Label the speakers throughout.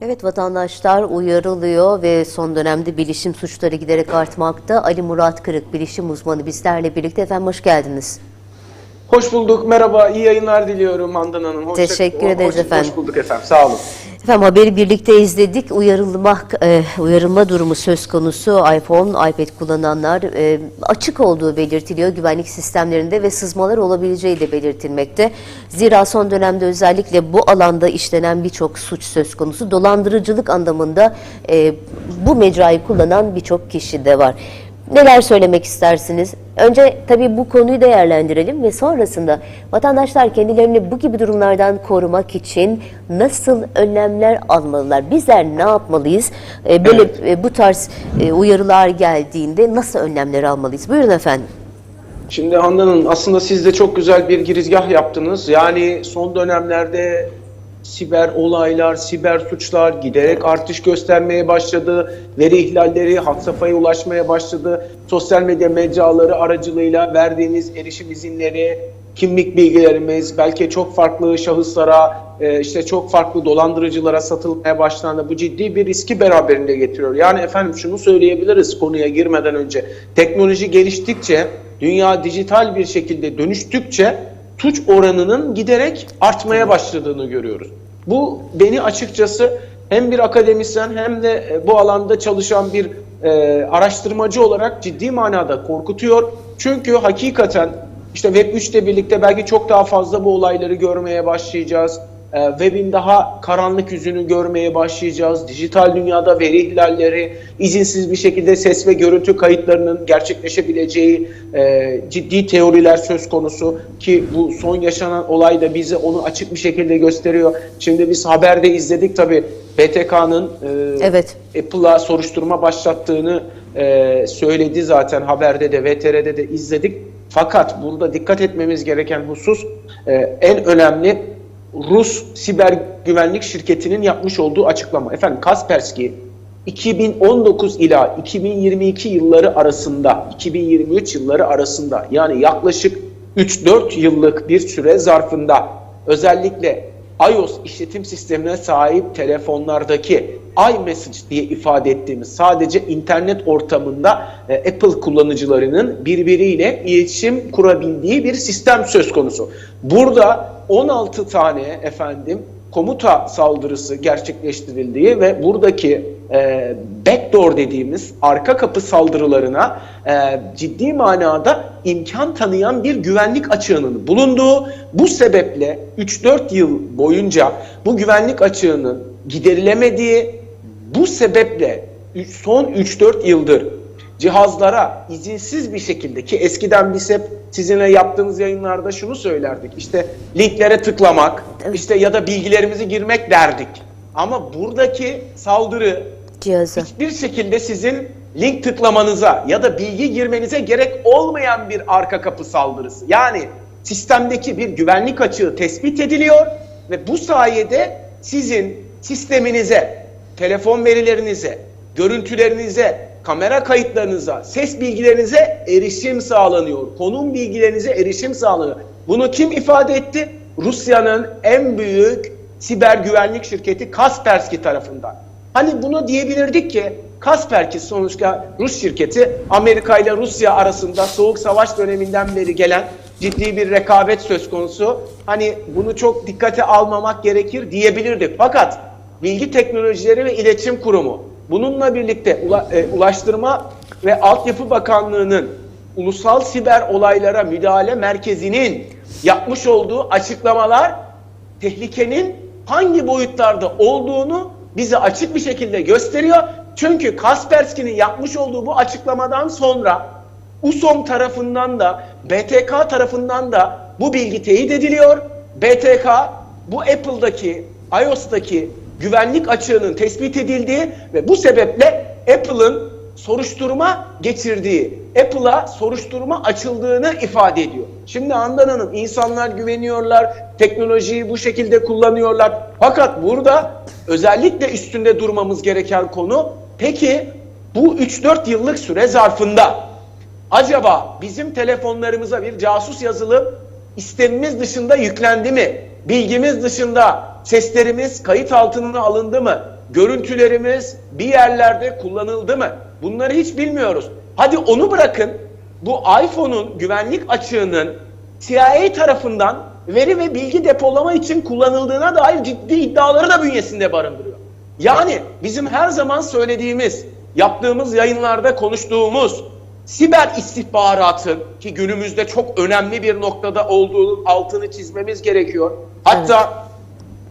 Speaker 1: Evet vatandaşlar uyarılıyor ve son dönemde bilişim suçları giderek artmakta. Ali Murat Kırık bilişim uzmanı bizlerle birlikte efendim hoş geldiniz.
Speaker 2: Hoş bulduk, merhaba, iyi yayınlar diliyorum Handan Hanım. Hoş,
Speaker 1: Teşekkür ederiz
Speaker 2: hoş,
Speaker 1: efendim.
Speaker 2: Hoş bulduk efendim, sağ olun.
Speaker 1: Efendim haberi birlikte izledik. Uyarılmak, e, uyarılma durumu söz konusu. iPhone, iPad kullananlar e, açık olduğu belirtiliyor güvenlik sistemlerinde ve sızmalar olabileceği de belirtilmekte. Zira son dönemde özellikle bu alanda işlenen birçok suç söz konusu. Dolandırıcılık anlamında e, bu mecrayı kullanan birçok kişi de var. Neler söylemek istersiniz? Önce tabii bu konuyu değerlendirelim ve sonrasında vatandaşlar kendilerini bu gibi durumlardan korumak için nasıl önlemler almalılar? Bizler ne yapmalıyız? Ee, böyle
Speaker 2: Evet.
Speaker 1: e, bu tarz e, uyarılar geldiğinde nasıl önlemler almalıyız? Buyurun efendim.
Speaker 2: Şimdi Handan Hanım, aslında siz de çok güzel bir girizgah yaptınız. Yani son dönemlerde siber olaylar, siber suçlar giderek artış göstermeye başladı. Veri ihlalleri had safhaya ulaşmaya başladı. Sosyal medya mecraları aracılığıyla verdiğimiz erişim izinleri, kimlik bilgilerimiz belki çok farklı şahıslara, e, işte çok farklı dolandırıcılara satılmaya başlandı. Bu ciddi bir riski beraberinde getiriyor. Yani efendim şunu söyleyebiliriz konuya girmeden önce. Teknoloji geliştikçe, dünya dijital bir şekilde dönüştükçe suç oranının giderek artmaya başladığını görüyoruz. Bu beni açıkçası hem bir akademisyen hem de e, bu alanda çalışan bir e, araştırmacı olarak ciddi manada korkutuyor. Çünkü hakikaten işte Web 3 ile birlikte belki çok daha fazla bu olayları görmeye başlayacağız. Ee, Web'in daha karanlık yüzünü görmeye başlayacağız. Dijital dünyada veri ihlalleri, izinsiz bir şekilde ses ve görüntü kayıtlarının gerçekleşebileceği e, ciddi teoriler söz konusu ki bu son yaşanan olay da bize onu açık bir şekilde gösteriyor. Şimdi biz haberde izledik tabii BTK'nın e,
Speaker 1: Evet.
Speaker 2: Apple'a soruşturma başlattığını e, söyledi zaten haberde de VTR'de de izledik. Fakat burada dikkat etmemiz gereken husus e, en önemli Rus siber güvenlik şirketinin yapmış olduğu açıklama. Efendim Kaspersky 2019 ila 2022 yılları arasında, 2023 yılları arasında yani yaklaşık 3-4 yıllık bir süre zarfında özellikle iOS işletim sistemine sahip telefonlardaki iMessage diye ifade ettiğimiz sadece internet ortamında e, Apple kullanıcılarının birbiriyle iletişim kurabildiği bir sistem söz konusu. Burada 16 tane efendim komuta saldırısı gerçekleştirildiği ve buradaki e, backdoor dediğimiz arka kapı saldırılarına e, ciddi manada imkan tanıyan bir güvenlik açığının bulunduğu bu sebeple 3-4 yıl boyunca bu güvenlik açığının giderilemediği bu sebeple son 3-4 yıldır cihazlara izinsiz bir şekilde ki eskiden biz hep sizinle yaptığımız yayınlarda şunu söylerdik. İşte linklere tıklamak, işte ya da bilgilerimizi girmek derdik. Ama buradaki saldırı
Speaker 1: Cihazı.
Speaker 2: hiçbir şekilde sizin link tıklamanıza ya da bilgi girmenize gerek olmayan bir arka kapı saldırısı. Yani sistemdeki bir güvenlik açığı tespit ediliyor ve bu sayede sizin sisteminize, telefon verilerinize, görüntülerinize, kamera kayıtlarınıza, ses bilgilerinize erişim sağlanıyor. Konum bilgilerinize erişim sağlanıyor. Bunu kim ifade etti? Rusya'nın en büyük siber güvenlik şirketi Kaspersky tarafından. Hani bunu diyebilirdik ki Kaspersky sonuçta Rus şirketi Amerika ile Rusya arasında soğuk savaş döneminden beri gelen ciddi bir rekabet söz konusu. Hani bunu çok dikkate almamak gerekir diyebilirdik. Fakat Bilgi Teknolojileri ve İletişim Kurumu bununla birlikte Ula- e, Ulaştırma ve Altyapı Bakanlığı'nın Ulusal Siber Olaylara Müdahale Merkezi'nin yapmış olduğu açıklamalar tehlikenin hangi boyutlarda olduğunu bize açık bir şekilde gösteriyor. Çünkü Kaspersky'nin yapmış olduğu bu açıklamadan sonra USOM tarafından da BTK tarafından da bu bilgi teyit ediliyor. BTK bu Apple'daki, iOS'taki güvenlik açığının tespit edildiği ve bu sebeple Apple'ın soruşturma geçirdiği, Apple'a soruşturma açıldığını ifade ediyor. Şimdi Handan Hanım insanlar güveniyorlar, teknolojiyi bu şekilde kullanıyorlar. Fakat burada özellikle üstünde durmamız gereken konu peki bu 3-4 yıllık süre zarfında acaba bizim telefonlarımıza bir casus yazılım istemimiz dışında yüklendi mi? Bilgimiz dışında seslerimiz kayıt altına alındı mı? görüntülerimiz bir yerlerde kullanıldı mı? Bunları hiç bilmiyoruz. Hadi onu bırakın. Bu iPhone'un güvenlik açığının CIA tarafından veri ve bilgi depolama için kullanıldığına dair ciddi iddiaları da bünyesinde barındırıyor. Yani bizim her zaman söylediğimiz, yaptığımız yayınlarda konuştuğumuz siber istihbaratın ki günümüzde çok önemli bir noktada olduğunun altını çizmemiz gerekiyor. Hatta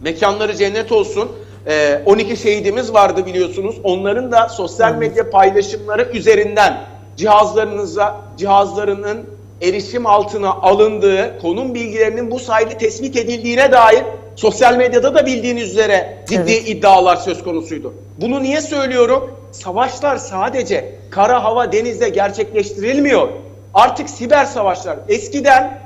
Speaker 2: mekanları cennet olsun. Ee, 12 şehidimiz vardı biliyorsunuz. Onların da sosyal medya paylaşımları üzerinden cihazlarınıza, cihazlarının erişim altına alındığı, konum bilgilerinin bu sayede tespit edildiğine dair sosyal medyada da bildiğiniz üzere ciddi
Speaker 1: Evet.
Speaker 2: iddialar söz konusuydu. Bunu niye söylüyorum? Savaşlar sadece kara, hava, denizde gerçekleştirilmiyor. Artık siber savaşlar. Eskiden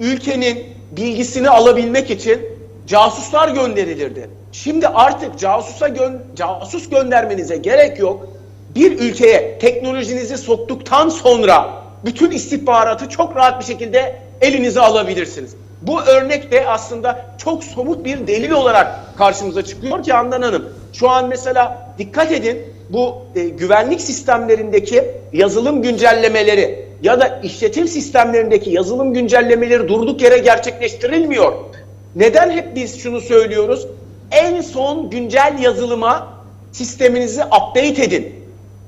Speaker 2: ülkenin bilgisini alabilmek için casuslar gönderilirdi. Şimdi artık casusa gö- casus göndermenize gerek yok. Bir ülkeye teknolojinizi soktuktan sonra bütün istihbaratı çok rahat bir şekilde elinize alabilirsiniz. Bu örnek de aslında çok somut bir delil olarak karşımıza çıkıyor ki Handan Hanım. Şu an mesela dikkat edin bu e, güvenlik sistemlerindeki yazılım güncellemeleri ya da işletim sistemlerindeki yazılım güncellemeleri durduk yere gerçekleştirilmiyor. Neden hep biz şunu söylüyoruz? En son güncel yazılıma sisteminizi update edin.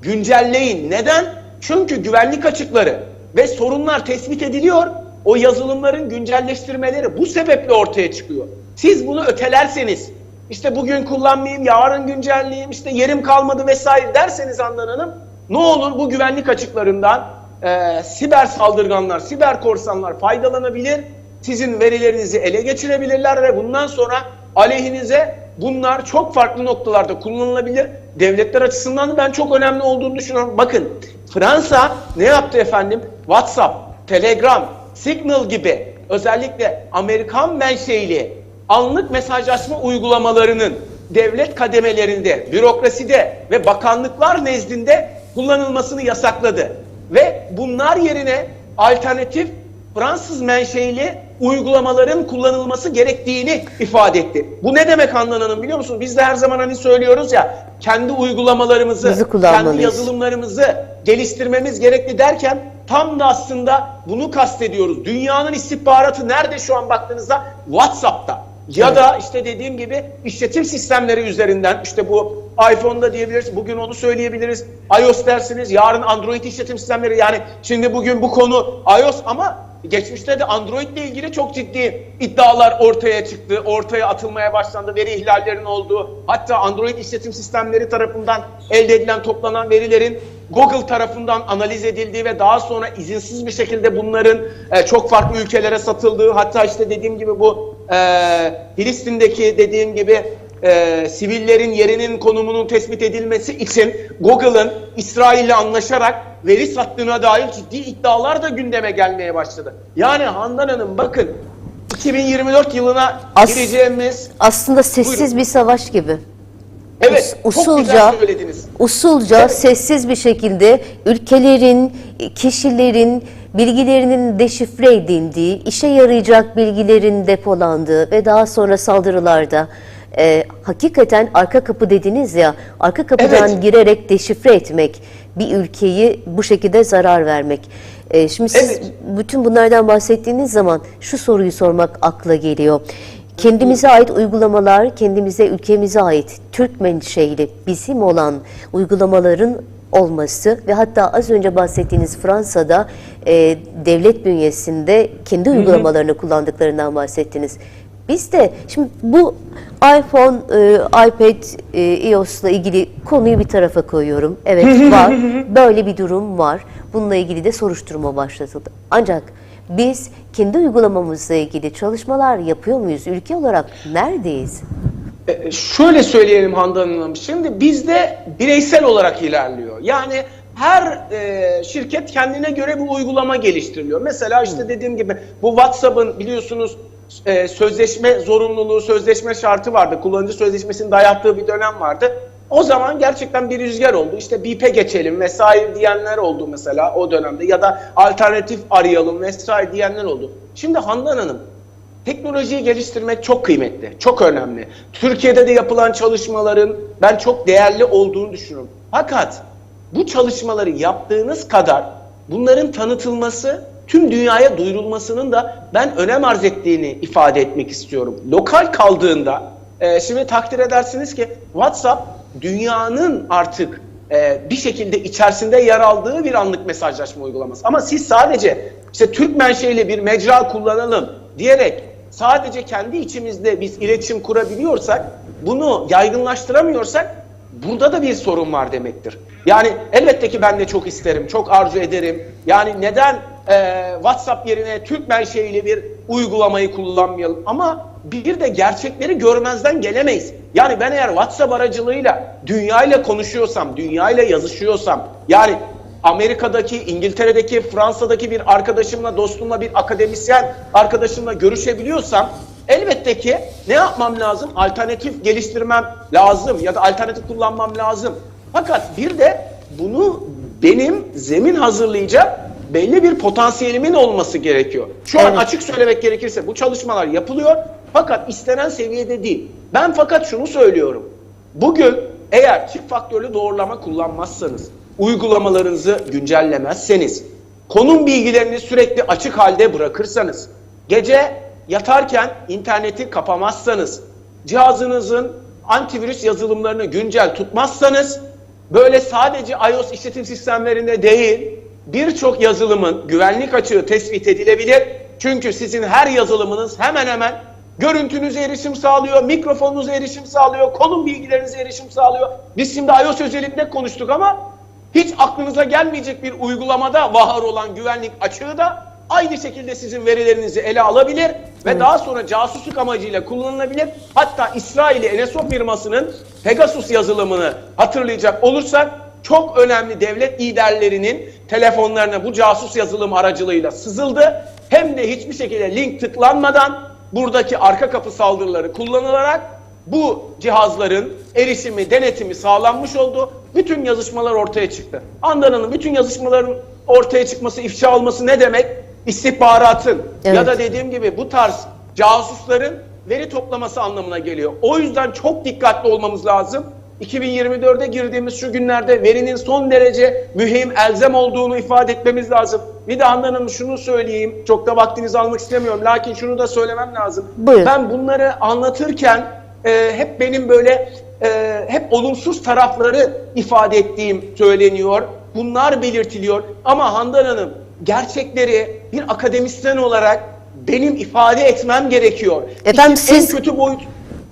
Speaker 2: Güncelleyin. Neden? Çünkü güvenlik açıkları ve sorunlar tespit ediliyor. O yazılımların güncelleştirmeleri bu sebeple ortaya çıkıyor. Siz bunu ötelerseniz, işte bugün kullanmayayım, yarın güncelleyeyim, işte yerim kalmadı vesaire derseniz Handan Hanım, ne olur bu güvenlik açıklarından e, siber saldırganlar, siber korsanlar faydalanabilir, sizin verilerinizi ele geçirebilirler ve bundan sonra aleyhinize bunlar çok farklı noktalarda kullanılabilir. Devletler açısından da ben çok önemli olduğunu düşünüyorum. Bakın Fransa ne yaptı efendim? WhatsApp, Telegram, Signal gibi özellikle Amerikan menşeili anlık mesajlaşma uygulamalarının devlet kademelerinde, bürokraside ve bakanlıklar nezdinde kullanılmasını yasakladı. Ve bunlar yerine alternatif Fransız menşeili uygulamaların kullanılması gerektiğini ifade etti. Bu ne demek Handan Hanım biliyor musunuz? Biz de her zaman hani söylüyoruz ya kendi uygulamalarımızı, kendi yazılımlarımızı geliştirmemiz gerekli derken tam da aslında bunu kastediyoruz. Dünyanın istihbaratı nerede şu an baktığınızda? WhatsApp'ta. Ya
Speaker 1: Evet.
Speaker 2: da işte dediğim gibi işletim sistemleri üzerinden işte bu iPhone'da diyebiliriz, bugün onu söyleyebiliriz. iOS dersiniz, yarın Android işletim sistemleri yani şimdi bugün bu konu iOS ama geçmişte de Android ile ilgili çok ciddi iddialar ortaya çıktı, ortaya atılmaya başlandı, veri ihlallerinin olduğu, hatta Android işletim sistemleri tarafından elde edilen toplanan verilerin Google tarafından analiz edildiği ve daha sonra izinsiz bir şekilde bunların e, çok farklı ülkelere satıldığı, hatta işte dediğim gibi bu e, Filistin'deki dediğim gibi e, sivillerin yerinin konumunun tespit edilmesi için Google'ın İsrail'le anlaşarak veri sattığına dair ciddi iddialar da gündeme gelmeye başladı. Yani Handan Hanım bakın 2024 yılına
Speaker 1: As-
Speaker 2: gireceğimiz
Speaker 1: Aslında sessiz
Speaker 2: Buyurun.
Speaker 1: bir savaş gibi.
Speaker 2: evet
Speaker 1: Us-
Speaker 2: çok güzel söylediniz.
Speaker 1: usulca,
Speaker 2: Evet.
Speaker 1: sessiz bir şekilde ülkelerin, kişilerin bilgilerinin deşifre edildiği, işe yarayacak bilgilerin depolandığı ve daha sonra saldırılarda e, hakikaten arka kapı dediniz ya, arka kapıdan
Speaker 2: Evet.
Speaker 1: girerek deşifre etmek, bir ülkeyi bu şekilde zarar vermek. E, şimdi siz
Speaker 2: Evet.
Speaker 1: bütün bunlardan bahsettiğiniz zaman şu soruyu sormak akla geliyor. Kendimize ait uygulamalar, kendimize, ülkemize ait Türk menşeili bizim olan uygulamaların olması ve hatta az önce bahsettiğiniz Fransa'da e, devlet bünyesinde kendi uygulamalarını kullandıklarından bahsettiniz. Biz de şimdi bu iPhone, e, iPad, e, iOS'la ilgili konuyu bir tarafa koyuyorum. Evet var, böyle bir durum var. Bununla ilgili de soruşturma başlatıldı. Ancak biz kendi uygulamamızla ilgili çalışmalar yapıyor muyuz? Ülke olarak neredeyiz?
Speaker 2: E, Şöyle söyleyelim Handan Hanım. Şimdi bizde bireysel olarak ilerliyor. Yani her e, şirket kendine göre bir uygulama geliştiriliyor. Mesela işte dediğim gibi bu WhatsApp'ın biliyorsunuz e, sözleşme zorunluluğu, sözleşme şartı vardı. Kullanıcı sözleşmesinin dayattığı bir dönem vardı. O zaman gerçekten bir rüzgar oldu. İşte BIP'e geçelim vesaire diyenler oldu mesela o dönemde ya da alternatif arayalım vesaire diyenler oldu. Şimdi Handan Hanım teknolojiyi geliştirmek çok kıymetli, çok önemli. Türkiye'de de yapılan çalışmaların ben çok değerli olduğunu düşünüyorum. Fakat bu çalışmaları yaptığınız kadar bunların tanıtılması, tüm dünyaya duyurulmasının da ben önem arz ettiğini ifade etmek istiyorum. Lokal kaldığında, e, şimdi takdir edersiniz ki WhatsApp dünyanın artık e, bir şekilde içerisinde yer aldığı bir anlık mesajlaşma uygulaması. Ama siz sadece işte Türk menşeli bir mecra kullanalım diyerek sadece kendi içimizde biz iletişim kurabiliyorsak, bunu yaygınlaştıramıyorsak burada da bir sorun var demektir. Yani elbette ki ben de çok isterim, çok arzu ederim. Yani neden e, WhatsApp yerine Türk menşeili bir uygulamayı kullanmayalım? Ama bir de gerçekleri görmezden gelemeyiz. Yani ben eğer WhatsApp aracılığıyla dünyayla konuşuyorsam, dünyayla yazışıyorsam, yani Amerika'daki, İngiltere'deki, Fransa'daki bir arkadaşımla, dostumla, bir akademisyen arkadaşımla görüşebiliyorsam elbette ki ne yapmam lazım? Alternatif geliştirmem lazım ya da alternatif kullanmam lazım. Fakat bir de bunu benim zemin hazırlayacak belli bir potansiyelimin olması gerekiyor. Şu an
Speaker 1: Evet.
Speaker 2: açık söylemek gerekirse bu çalışmalar yapılıyor fakat istenen seviyede değil. Ben fakat şunu söylüyorum. Bugün eğer çift faktörlü doğrulama kullanmazsanız, uygulamalarınızı güncellemezseniz, konum bilgilerini sürekli açık halde bırakırsanız, gece yatarken interneti kapamazsanız, cihazınızın antivirüs yazılımlarını güncel tutmazsanız, böyle sadece iOS işletim sistemlerinde değil, birçok yazılımın güvenlik açığı tespit edilebilir. Çünkü sizin her yazılımınız hemen hemen görüntünüze erişim sağlıyor, mikrofonunuza erişim sağlıyor, konum bilgilerinize erişim sağlıyor. Biz şimdi iOS özelinde konuştuk ama hiç aklınıza gelmeyecek bir uygulamada var olan güvenlik açığı da aynı şekilde sizin verilerinizi ele alabilir ve daha sonra casusluk amacıyla kullanılabilir. Hatta İsrail'i NSO firmasının Pegasus yazılımını hatırlayacak olursak çok önemli devlet liderlerinin telefonlarına bu casus yazılım aracılığıyla sızıldı. Hem de hiçbir şekilde link tıklanmadan buradaki arka kapı saldırıları kullanılarak bu cihazların erişimi, denetimi sağlanmış oldu. Bütün yazışmalar ortaya çıktı. Handan Hanım bütün yazışmaların ortaya çıkması, ifşa olması ne demek? İstihbaratın
Speaker 1: Evet.
Speaker 2: ya da dediğim gibi bu tarz casusların veri toplaması anlamına geliyor. O yüzden çok dikkatli olmamız lazım. 2024'e girdiğimiz şu günlerde verinin son derece mühim, elzem olduğunu ifade etmemiz lazım. Bir de Handan şunu söyleyeyim, çok da vaktinizi almak istemiyorum. Lakin şunu da söylemem lazım.
Speaker 1: Buyurun.
Speaker 2: Ben bunları anlatırken e, hep benim böyle e, hep olumsuz tarafları ifade ettiğim söyleniyor. Bunlar belirtiliyor. Ama Handan Hanım gerçekleri bir akademisyen olarak benim ifade etmem gerekiyor.
Speaker 1: Efendim
Speaker 2: İşin
Speaker 1: siz-
Speaker 2: en kötü boyut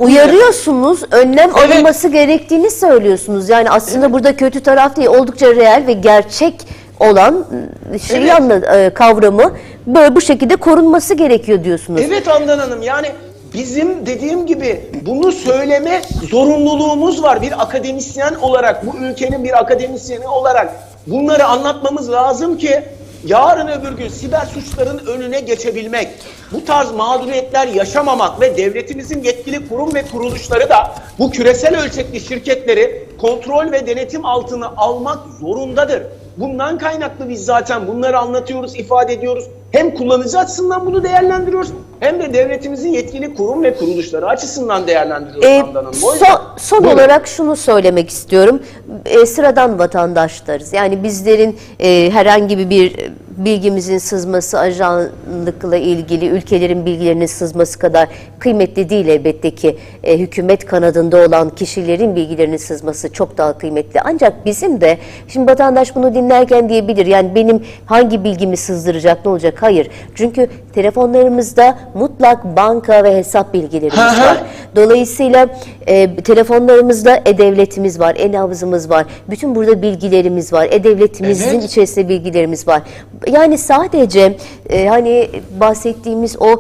Speaker 1: Uyarıyorsunuz, önlem
Speaker 2: Evet.
Speaker 1: alınması gerektiğini söylüyorsunuz. Yani aslında burada kötü taraf değil, oldukça reel ve gerçek olan ıı, şeyi
Speaker 2: Evet.
Speaker 1: anla- e, kavramı böyle bu şekilde korunması gerekiyor diyorsunuz.
Speaker 2: Evet Handan Hanım yani bizim dediğim gibi bunu söyleme zorunluluğumuz var. Bir akademisyen olarak, bu ülkenin bir akademisyeni olarak bunları anlatmamız lazım ki yarın öbür gün siber suçların önüne geçebilmek, bu tarz mağduriyetler yaşamamak ve devletimizin yetkili kurum ve kuruluşları da bu küresel ölçekli şirketleri kontrol ve denetim altına almak zorundadır. Bundan kaynaklı biz zaten bunları anlatıyoruz, ifade ediyoruz. Hem kullanıcı açısından bunu değerlendiriyoruz hem de devletimizin yetkili kurum ve kuruluşları açısından değerlendiriyoruz.
Speaker 1: Ee,
Speaker 2: Hanım.
Speaker 1: Son son
Speaker 2: Buyurun.
Speaker 1: olarak şunu söylemek istiyorum. Ee, sıradan vatandaşlarız. Yani bizlerin e, herhangi bir bilgimizin sızması, ajanlıkla ilgili ülkelerin bilgilerinin sızması kadar kıymetli değil elbette ki. E, hükümet kanadında olan kişilerin bilgilerinin sızması çok daha kıymetli. Ancak bizim de, şimdi vatandaş bunu dinlerken diyebilir, yani benim hangi bilgimi sızdıracak, ne olacak? Hayır. Çünkü telefonlarımızda mutlak banka ve hesap bilgilerimiz var. Dolayısıyla e, telefonlarımızda e-devletimiz var, e-nabzımız var. Bütün burada bilgilerimiz var. E-devletimizin
Speaker 2: Evet.
Speaker 1: içerisinde bilgilerimiz var. Yani sadece e, hani bahsettiğimiz o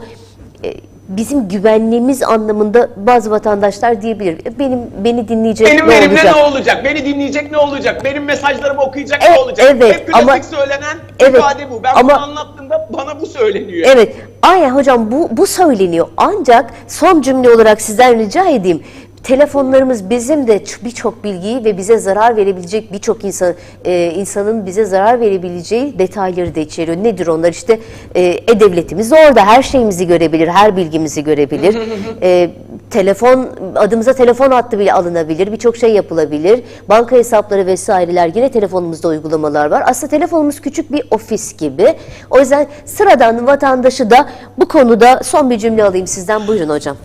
Speaker 1: e, bizim güvenliğimiz anlamında bazı vatandaşlar diyebilir. "E, Benim beni dinleyecek
Speaker 2: Benim
Speaker 1: ne olacak?
Speaker 2: ne olacak? Beni dinleyecek ne olacak? Benim mesajlarımı okuyacak
Speaker 1: E,
Speaker 2: ne olacak?
Speaker 1: evet,
Speaker 2: Hep klasik
Speaker 1: ama-
Speaker 2: söylenen
Speaker 1: Evet,
Speaker 2: ifade bu. Ben
Speaker 1: ama-
Speaker 2: bunu anlattığımda bana bu söyleniyor.
Speaker 1: Evet, aynen hocam bu, bu söyleniyor. Ancak son cümle olarak sizden rica edeyim. Telefonlarımız bizim de birçok bilgiyi ve bize zarar verebilecek birçok insan e, insanın bize zarar verebileceği detayları da içeriyor. Nedir onlar? İşte e, e-devletimiz orada her şeyimizi görebilir, her bilgimizi görebilir. E, telefon adımıza telefon hattı bile alınabilir. Birçok şey yapılabilir. Banka hesapları vesaireler yine telefonumuzda uygulamalar var. Aslında telefonumuz küçük bir ofis gibi. O yüzden sıradan vatandaşı da bu konuda son bir cümle alayım sizden. Buyurun hocam.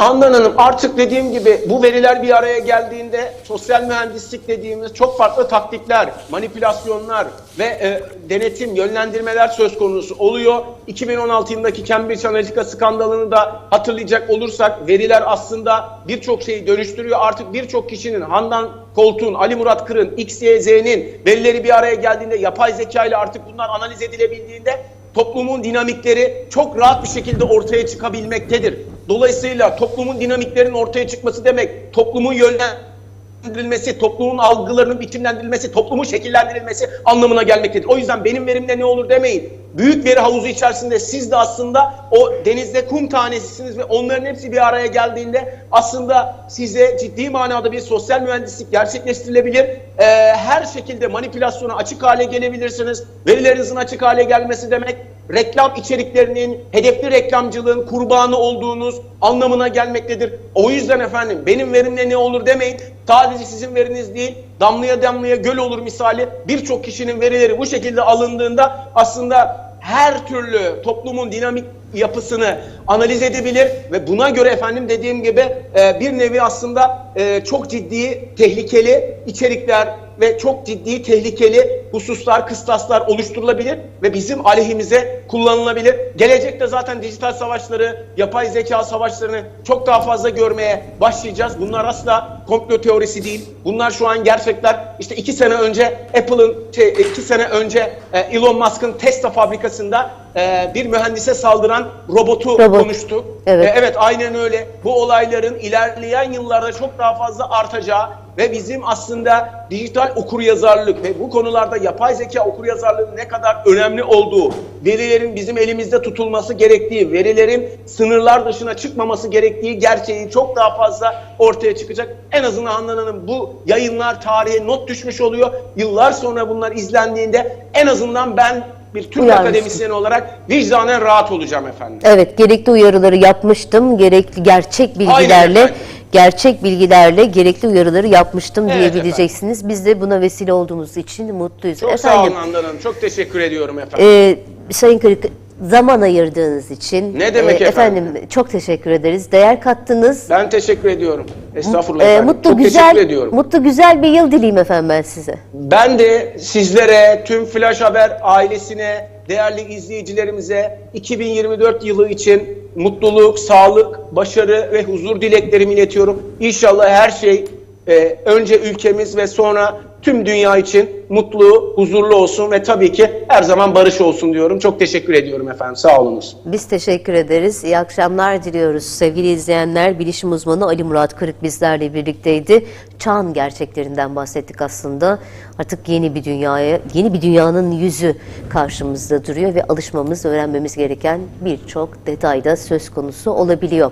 Speaker 2: Handan Hanım artık dediğim gibi bu veriler bir araya geldiğinde sosyal mühendislik dediğimiz çok farklı taktikler, manipülasyonlar ve e, denetim, yönlendirmeler söz konusu oluyor. 2016 yılındaki Cambridge Analytica skandalını da hatırlayacak olursak veriler aslında birçok şeyi dönüştürüyor. Artık birçok kişinin Handan Koltuğ'un, Ali Murat Kır'ın, X, Y, Z'nin verileri bir araya geldiğinde yapay zeka ile artık bunlar analiz edilebildiğinde toplumun dinamikleri çok rahat bir şekilde ortaya çıkabilmektedir. Dolayısıyla toplumun dinamiklerinin ortaya çıkması demek toplumun yönlendirilmesi, toplumun algılarının biçimlendirilmesi, toplumun şekillendirilmesi anlamına gelmektedir. O yüzden benim verimle ne olur demeyin. Büyük veri havuzu içerisinde siz de aslında o denizde kum tanesisiniz ve onların hepsi bir araya geldiğinde aslında size ciddi manada bir sosyal mühendislik gerçekleştirilebilir. Ee, her şekilde manipülasyona açık hale gelebilirsiniz. Verilerinizin açık hale gelmesi demek reklam içeriklerinin, hedefli reklamcılığın kurbanı olduğunuz anlamına gelmektedir. O yüzden efendim benim verimle ne olur demeyin. Sadece sizin veriniz değil, damlaya damlaya göl olur misali birçok kişinin verileri bu şekilde alındığında aslında her türlü toplumun dinamik yapısını analiz edebilir ve buna göre efendim dediğim gibi e, bir nevi aslında e, çok ciddi tehlikeli içerikler ve çok ciddi tehlikeli hususlar, kıstaslar oluşturulabilir ve bizim aleyhimize kullanılabilir. Gelecekte zaten dijital savaşları, yapay zeka savaşlarını çok daha fazla görmeye başlayacağız. Bunlar asla komplo teorisi değil. Bunlar şu an gerçekler. İşte iki sene önce Apple'ın, şey, iki sene önce e, Elon Musk'ın Tesla fabrikasında e, bir mühendise saldıran robotu
Speaker 1: Robot.
Speaker 2: konuştuk.
Speaker 1: Evet.
Speaker 2: E, evet aynen öyle. Bu olayların ilerleyen yıllarda çok daha fazla artacağı ve bizim aslında dijital okuryazarlık ve bu konularda yapay zeka okuryazarlığının ne kadar önemli olduğu, verilerin bizim elimizde tutulması gerektiği, verilerin sınırlar dışına çıkmaması gerektiği gerçeği çok daha fazla ortaya çıkacak. En azından Handan Hanım bu yayınlar tarihe not düşmüş oluyor. Yıllar sonra bunlar izlendiğinde en azından ben bir Türk
Speaker 1: Uyarmışsın.
Speaker 2: akademisyeni olarak vicdanen rahat olacağım efendim.
Speaker 1: Evet, gerekli uyarıları yapmıştım. Gerekli gerçek bilgilerle. Gerçek bilgilerle gerekli uyarıları yapmıştım
Speaker 2: Evet
Speaker 1: diyebileceksiniz. Biz de buna vesile olduğumuz için mutluyuz.
Speaker 2: Çok sağ olun Handan Hanım. Çok teşekkür ediyorum efendim.
Speaker 1: e, Sayın Kırık zaman ayırdığınız için
Speaker 2: Ne demek
Speaker 1: e,
Speaker 2: efendim?
Speaker 1: çok teşekkür ederiz. Değer kattınız.
Speaker 2: Ben teşekkür ediyorum. Estağfurullah
Speaker 1: E,
Speaker 2: efendim.
Speaker 1: mutlu
Speaker 2: Çok
Speaker 1: güzel
Speaker 2: teşekkür ediyorum.
Speaker 1: mutlu güzel bir yıl dileyim efendim ben size.
Speaker 2: Ben de sizlere, tüm Flash Haber ailesine, değerli izleyicilerimize 2024 yılı için mutluluk, sağlık, başarı ve huzur dileklerimi iletiyorum. İnşallah her şey e, önce ülkemiz ve sonra tüm dünya için mutlu, huzurlu olsun ve tabii ki her zaman barış olsun diyorum. Çok teşekkür ediyorum efendim. Sağ olunuz.
Speaker 1: Biz teşekkür ederiz. İyi akşamlar diliyoruz. Sevgili izleyenler, bilişim uzmanı Ali Murat Kırık bizlerle birlikteydi. Çağın gerçeklerinden bahsettik aslında. Artık yeni bir dünyaya, yeni bir dünyanın yüzü karşımızda duruyor ve alışmamız, öğrenmemiz gereken birçok detayda söz konusu olabiliyor.